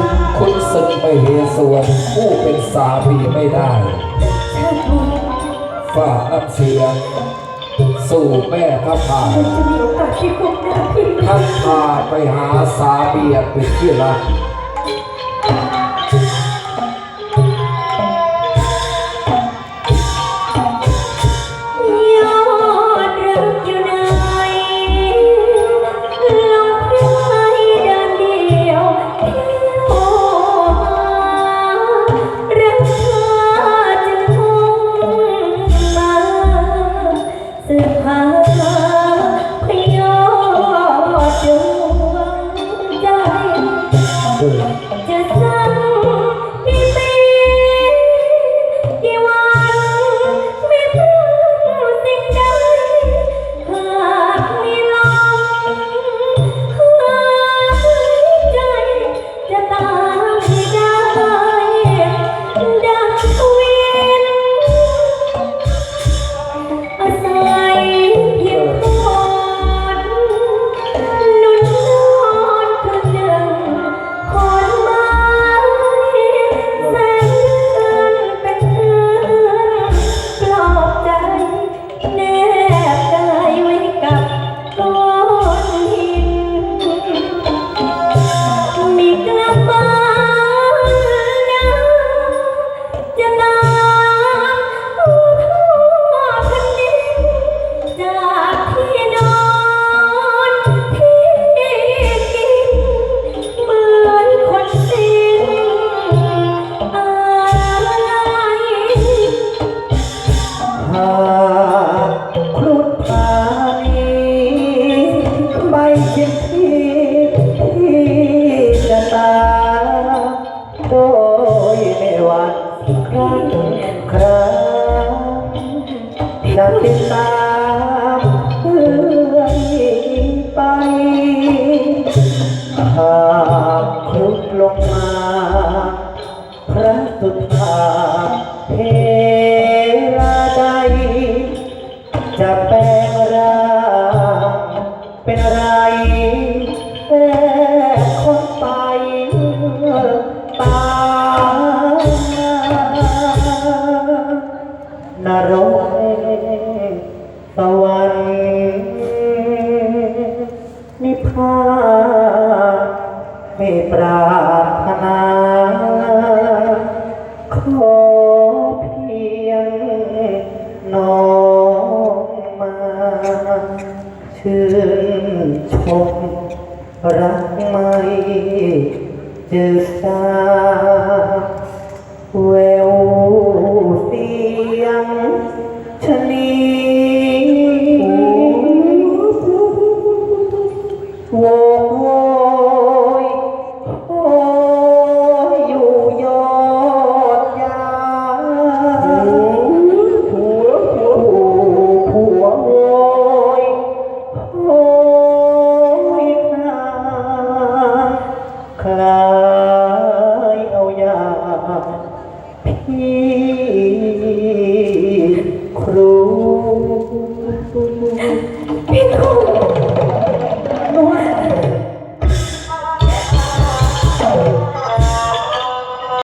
คุณคุณศึกไปเหสวนคู่เป็นสามีไม่ได้ฝากน้ำเสียงสู่แม่ท่พพาจาท่านพาไปหาสาบีอัเป็นที่รัก ติดตามเพื่อนไปหากคุดลงมา นรกสวรรค์นิพพานไม่ปรารถนาขอเพียงน้องมาชื่นชมรักไม่จะสจาแวว โอ้ยโอ้ยอยู่อดยาผัวผัวผัวผัวโอ้ยโอ้ยคลาคลเอายาพี่ครู